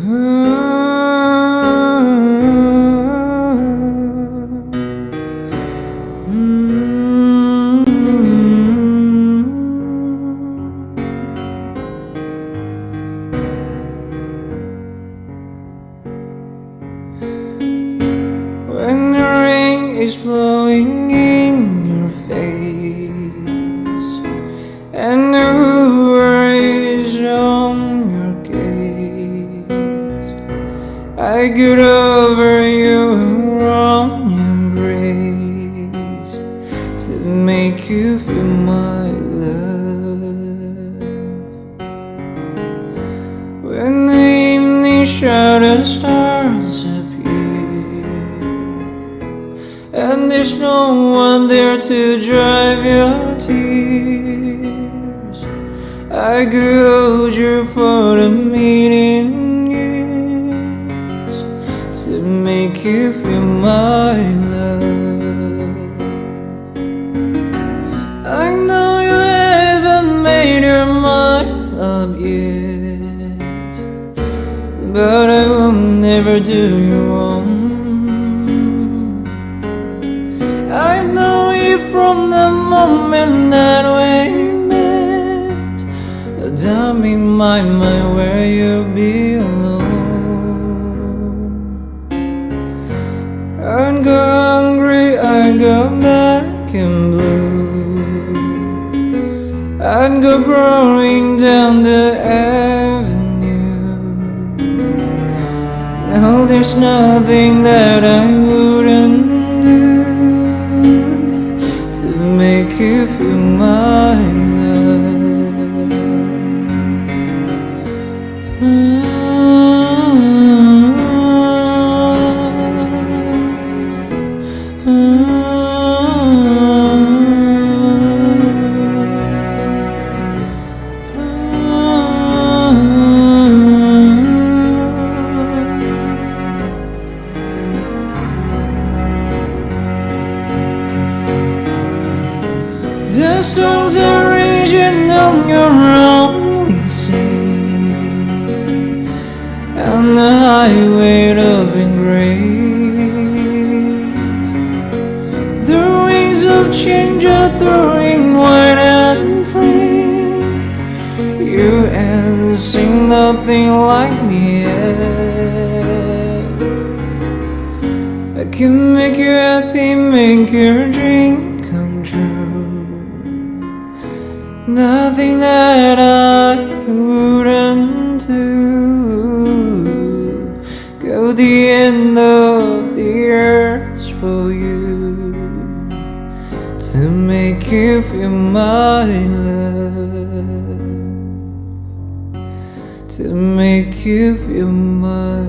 When the rain is flowing in I could offer you a warm embrace to make you feel my love. When the evening shadow stars appear, and there's no one there to drive your tears, I could hold you for the make you my love. I know you haven't made your mind up yet, but I will never do you wrong. I know you from the moment that we met. No doubt me my mind where you belong. Go in blue. I'd go growing down the avenue. No, there's nothing that I wouldn't do to make you feel my love. Mm-hmm. Mm-hmm. The storms are raging on your only sea, and the highway of great. The wings of change are throwing wide and free. You ain't seen nothing like me yet. I can make you happy, make your dream Nothing that I wouldn't do. Go the end of the earth for you to make you feel my love. To make you feel my